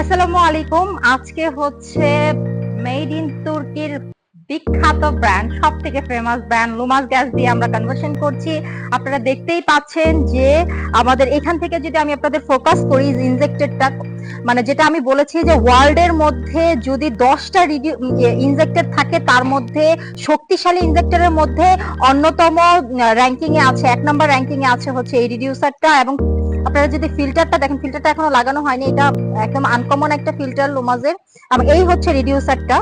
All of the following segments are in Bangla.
আসসালামু আলাইকুম। আজকে হচ্ছে মেড ইন তুর্কির বিখ্যাত ব্র্যান্ড সব থেকে ফেমাস ব্র্যান্ড লুমাস গ্যাস দিয়ে আমরা কনভার্সন করছি। আপনারা দেখতেই পাচ্ছেন যে আমাদের এখান থেকে যদি আমি আপনাদের ফোকাস করি ইনজেক্টেডটা মানে যেটা আমি বলেছি যে ওয়ার্ল্ডের মধ্যে যদি দশটা ইনজেক্টেড থাকে, তার মধ্যে শক্তিশালী ইনজেক্টরের মধ্যে অন্যতম র্যাঙ্কিং এ আছে, এক নম্বর র্যাঙ্কিং এ আছে হচ্ছে এই রিডিউসারটা এবং আপনারা যদি ফিল্টারটা দেখেন ফিল্টারটা এখনও লাগানো হয়নি, এটা একদম আনকমন একটা ফিল্টার লোমাজের এই হচ্ছে রিডিউসারটা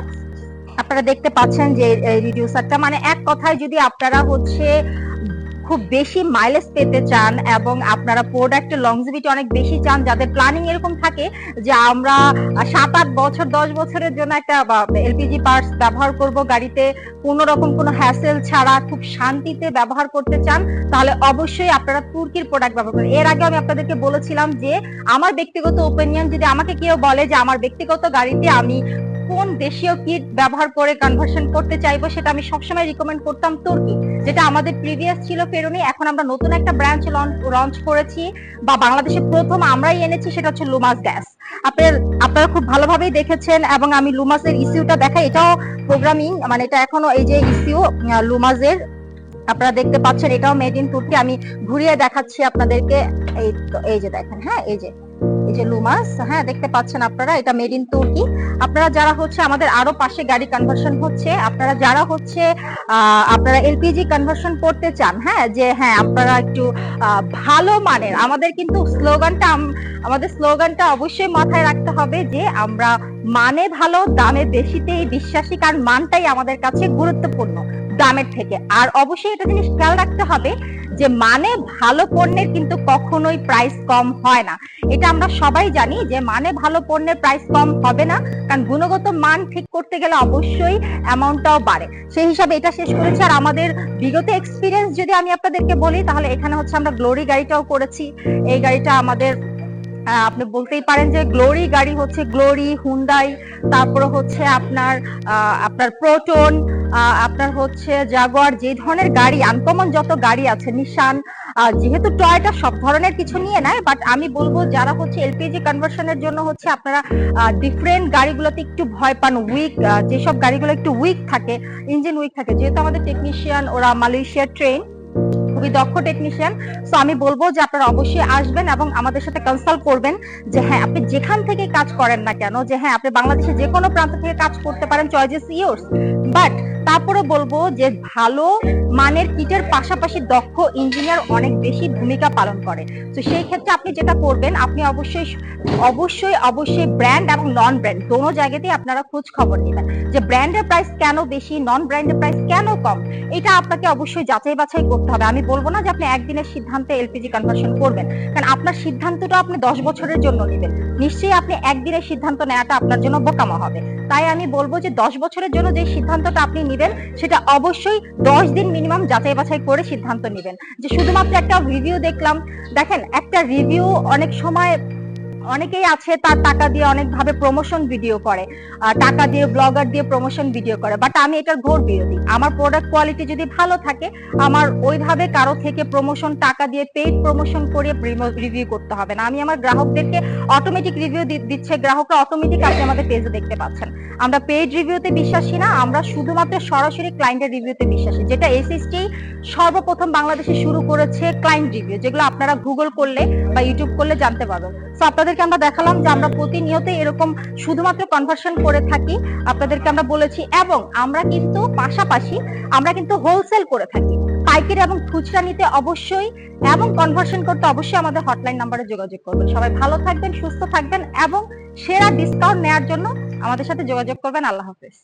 আপনারা দেখতে পাচ্ছেন যে রিডিউসারটা মানে এক কথায় যদি আপনারা হচ্ছে খুব বেশি মাইলেজ পেতে চান এবং আপনারা প্রোডাক্টের লংজিভিটি অনেক বেশি চান, যাদের প্ল্যানিং এরকম থাকে যে আমরা সাত আট বছর, দশ বছরের জন্য একটা এলপিজি পার্টস ব্যবহার করব গাড়িতে, কোনো রকম কোনো হ্যাসেল ছাড়া, খুব শান্তিতে ব্যবহার করতে চান, তাহলে অবশ্যই আপনারা তুর্কির প্রোডাক্ট ব্যবহার করেন এর আগে আমি আপনাদেরকে বলেছিলাম যে, আমার ব্যক্তিগত ওপিনিয়ন যদি আমাকে কেউ বলে যে, আমার ব্যক্তিগত গাড়িতে আমি কোন দেশীয় কিট ব্যবহার করে কনভার্সন করতে চাইব সেটা আমি সবসময় রিকমেন্ড করতাম তুর্কি, যেটা আমাদের প্রিভিয়াস ছিল ফেরুনি এখন আমরা নতুন একটা ব্রাঞ্চ লঞ্চ করেছি, বা বাংলাদেশে প্রথম আমরাই এনেছি, সেটা হচ্ছে লুমাস গ্যাস আপনার, আপনারা খুব ভালোভাবেই দেখেছেন, এবং আমি লুমাসের ইস্যুটা দেখাই, এটাও প্রোগ্রামিং মানে এটা এখনও এই যে ইস্যু লুমাসের আপনারা দেখতে পাচ্ছেন, এটাও মেড ইন তুর্কি, আমি ঘুরিয়ে দেখাচ্ছি আপনাদেরকে, এই এই যে দেখেন হ্যাঁ এই যে। এই যে লুমাস হ্যাঁ দেখতে পাচ্ছেন আপনারা, এটা মেড ইন তুর্কি আপনারা যারা হচ্ছে আমাদের আরও পাশে গাড়ি কনভার্সন হচ্ছে, আপনারা যারা হচ্ছে আপনারা এলপিজি কনভার্সন করতে চান হ্যাঁ যে হ্যাঁ আপনারা একটু ভালো মানের, আমাদের কিন্তু স্লোগানটা আমাদের স্লোগানটা অবশ্যই মাথায় রাখতে হবে যে, আমরা মানে ভালো, দামে বেশিতেই বিশ্বাসী, কারণ মানটাই আমাদের কাছে গুরুত্বপূর্ণ, দামের থেকে। আর অবশ্যই এটা জিনিস খেয়াল রাখতে হবে যে মানে ভালো পণ্যের কিন্তু কখনোই প্রাইস কম হয় না। এটা আমরা সবাই জানি যে মানে ভালো পণ্যের প্রাইস কম হবে না, কারণ গুণগত মান ঠিক করতে গেলে অবশ্যই অ্যামাউন্টটাও বাড়ে। সেই হিসাবে এটা শেষ করেছি। আর আমাদের বিগত এক্সপিরিয়েন্স যদি আমি আপনাদেরকে বলি, তাহলে এখানে হচ্ছে আমরা গ্লোরি গাড়িটাও করেছি। এই গাড়িটা আমাদের আপনি বলতেই পারেন যে গ্লোরি গাড়ি হচ্ছে গ্লোরি হুন্ডাই তারপরে হচ্ছে আপনার আপনার প্রোটন আপনার হচ্ছে জাগোয়ার যে ধরনের গাড়ি আনকমন যত গাড়ি আছে নিশান যেহেতু টয়টা সব ধরনের কিছু নিয়ে নেয় বাট আমি বলব যারা হচ্ছে এলপিজি কনভার্সনের জন্য হচ্ছে আপনারা ডিফারেন্ট গাড়িগুলোতে একটু ভয় পান উইক যেসব গাড়িগুলো একটু উইক থাকে ইঞ্জিন উইক থাকে, যেহেতু আমাদের টেকনিশিয়ান ওরা মালয়েশিয়ার ট্রেন খুবই দক্ষ টেকনিশিয়ান তো আমি বলব যে আপনারা অবশ্যই আসবেন এবং আমাদের সাথে কনসাল্ট করবেন যে হ্যাঁ আপনি যেখান থেকে কাজ করেন না কেন, যে হ্যাঁ আপনি বাংলাদেশে যে কোনো প্রান্ত থেকে কাজ করতে পারেন চয়েস ইস ইয়োর্স বাট তারপরে বলব যে ভালো মানের কিটের পাশাপাশি দক্ষ ইঞ্জিনিয়ার অনেক বেশি ভূমিকা পালন করে। তো সেই ক্ষেত্রে আপনি যেটা করবেন, আপনি অবশ্যই অবশ্যই অবশ্যই ব্র্যান্ড এবং নন ব্র্যান্ড দোনো জায়গাতেই আপনারা খোঁজ খবর নেবেন। যে ব্র্যান্ডের প্রাইস কেন বেশি নন ব্র্যান্ডের প্রাইস কেন কম, এটা আপনাকে অবশ্যই যাচাই বাছাই করতে হবে। আমি বলব না যে আপনি একদিনের সিদ্ধান্তে এলপিজি কনভার্সন করবেন, কারণ আপনার সিদ্ধান্তটা আপনি দশ বছরের জন্য নেবেন। নিশ্চয়ই আপনি একদিনের সিদ্ধান্ত নেওয়াটা আপনার জন্য বোকামা হবে। তাই আমি বলব যে দশ বছরের জন্য যে সিদ্ধান্তটা আপনি নিবেন, সেটা অবশ্যই দশ দিন মিনিমাম যাচাই বাছাই করে সিদ্ধান্ত নেবেন। যে শুধুমাত্র একটা রিভিউ দেখলাম, দেখেন একটা রিভিউ অনেক সময় অনেকেই আছে তার টাকা দিয়ে অনেকভাবে প্রমোশন ভিডিও করে টাকা দিয়ে ব্লগার দিয়ে প্রমোশন ভিডিও করে বাট আমি এটার ঘোর বিরোধী। আমার প্রোডাক্ট কোয়ালিটি যদি ভালো থাকে, আমার ওইভাবে কারও থেকে প্রমোশন টাকা দিয়ে পেইড প্রমোশন করে রিভিউ করতে হবে না। আমি আমার গ্রাহকদেরকে অটোমেটিক রিভিউ দিচ্ছে, গ্রাহকরা অটোমেটিক আপনি আমাদের পেজে দেখতে পাচ্ছেন। আমরা পেইড রিভিউতে বিশ্বাসী না, আমরা শুধুমাত্র সরাসরি ক্লায়েন্টের রিভিউতে বিশ্বাসী। যেটা এসএসটি সর্বপ্রথম বাংলাদেশে শুরু করেছে ক্লায়েন্ট রিভিউ যেগুলো আপনারা গুগল করলে বা ইউটিউব করলে জানতে পারবেন। তো আপনাদেরকে আমরা দেখালাম যে আমরা প্রতিনিয়ত এরকম শুধুমাত্র কনভার্সন করে থাকি। আপনাদেরকে আমরা বলেছি, এবং আমরা কিন্তু পাশাপাশি আমরা কিন্তু হোলসেল করে থাকি। পাইকারি এবং খুচরা নিতে অবশ্যই এবং কনভার্সন করতে অবশ্যই আমাদের হটলাইন নাম্বারে যোগাযোগ করবেন। সবাই ভালো থাকবেন, সুস্থ থাকবেন, এবং সেরা ডিসকাউন্ট নেয়ার জন্য আমাদের সাথে যোগাযোগ করবেন। আল্লাহ হাফেজ।